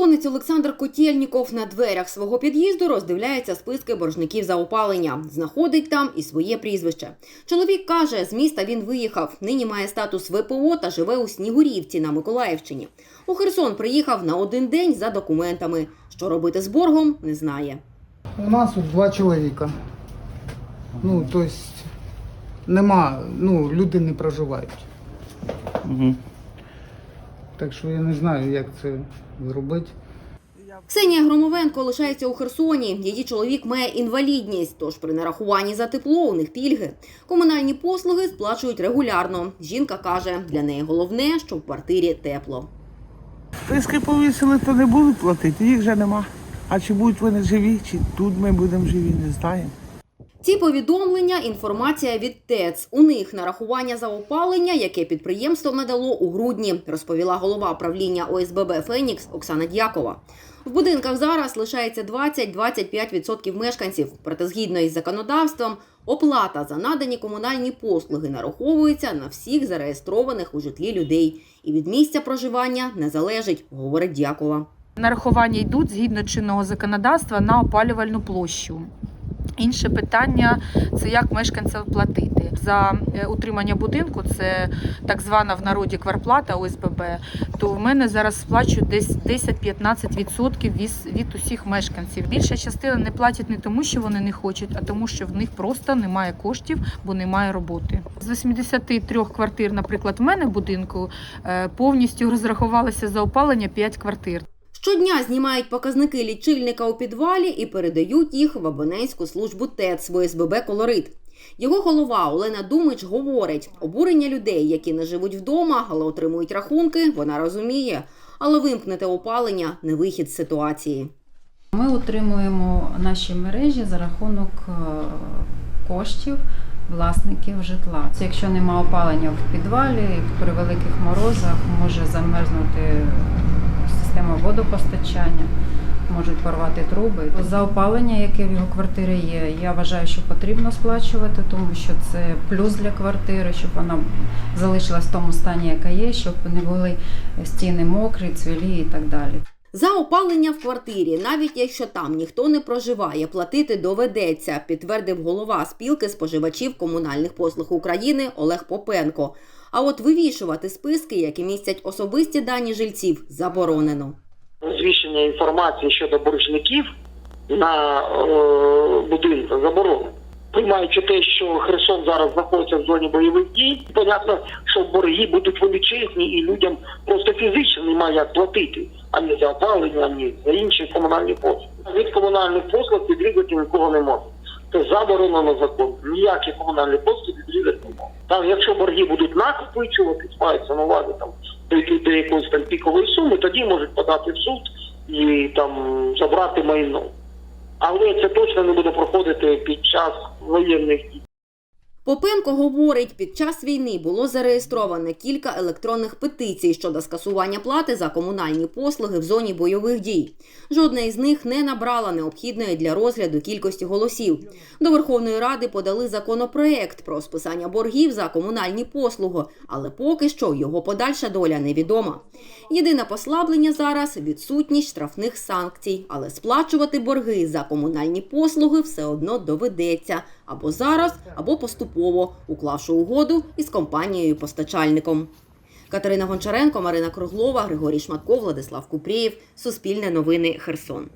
Херсонець Олександр Котєльніков на дверях свого під'їзду роздивляється списки боржників за опалення. Знаходить там і своє прізвище. Чоловік каже, з міста він виїхав. Нині має статус ВПО та живе у Снігурівці на Миколаївщині. У Херсон приїхав на один день за документами. Що робити з боргом, не знає. У нас тут два чоловіка. Ну, тобто, нема, ну, люди не проживають. Угу. Так що я не знаю, як це зробити. Ксенія Громовенко лишається у Херсоні. Її чоловік має інвалідність, тож при нарахуванні за тепло у них пільги. Комунальні послуги сплачують регулярно. Жінка каже, для неї головне, що в квартирі тепло. Списки повісили, то не будуть платити, їх вже нема. А чи будуть вони живі, чи тут ми будемо живі, не знаємо. Ці повідомлення інформація від ТЕЦ. У них нарахування за опалення, яке підприємство надало у грудні, розповіла голова правління ОСББ Фенікс Оксана Дякова. В будинках зараз лишається 20-25% мешканців. Проте, згідно із законодавством, оплата за надані комунальні послуги нараховується на всіх зареєстрованих у житлі людей і від місця проживання не залежить, говорить Дякова. Нарахування йдуть згідно чинного законодавства на опалювальну площу. Інше питання це як мешканцям платити за е, утримання будинку. Це так звана в народі кварплата ОСББ. То в мене зараз сплачують десь 10-15% від, від усіх мешканців. Більша частина не платять не тому, що вони не хочуть, а тому, що в них просто немає коштів, бо немає роботи. З 83 квартир, наприклад, в мене в будинку е, повністю розрахувалося за опалення 5 квартир. Щодня знімають показники лічильника у підвалі і передають їх в абонентську службу ТЕЦ в ОСББ «Колорит». Його голова Олена Думич говорить, обурення людей, які не живуть вдома, але отримують рахунки, вона розуміє. Але вимкнете опалення не вихід з ситуації. Ми утримуємо наші мережі за рахунок е, коштів власників житла. Якщо нема опалення в підвалі, при великих морозах може замерзнути система водопостачання, можуть порвати труби. За опалення, яке в його квартирі є, я вважаю, що потрібно сплачувати, тому що це плюс для квартири, щоб вона залишилась в тому стані, яка є, щоб не були стіни мокрі, цвілі і так далі. За опалення в квартирі, навіть якщо там ніхто не проживає, платити доведеться, підтвердив голова спілки споживачів комунальних послуг України Олег Попенко. А от вивішувати списки, які містять особисті дані жильців, заборонено. Звіщення інформації щодо боржників на е, будинку заборонено. Приймаючи те, що Херсон зараз знаходиться в зоні бойових дій, понятно, що борги будуть величезні і людям просто фізично немає як платити ані за опалення, ані за інші комунальні послуги. Від комунальних послуг відрізати нікого не можна. Це заборонено закон. Ніякі комунальні послуги відрізати не можна. Там, якщо борги будуть накопичуватись, мається на увазі там дійдуть до якоїсь там пікової суми, тоді можуть подати в суд і там забрати майно. Але це точно не буде проходити під час воєнних дій. Попенко говорить, під час війни було зареєстровано кілька електронних петицій щодо скасування плати за комунальні послуги в зоні бойових дій. Жодна із них не набрала необхідної для розгляду кількості голосів. До Верховної Ради подали законопроект про списання боргів за комунальні послуги, але поки що його подальша доля невідома. Єдине послаблення зараз відсутність штрафних санкцій, але сплачувати борги за комунальні послуги все одно доведеться або зараз, або поступово, уклавши угоду із компанією-постачальником. Катерина Гончаренко, Марина Круглова, Григорій Шматко, Владислав Купрієв. Суспільне новини Херсон.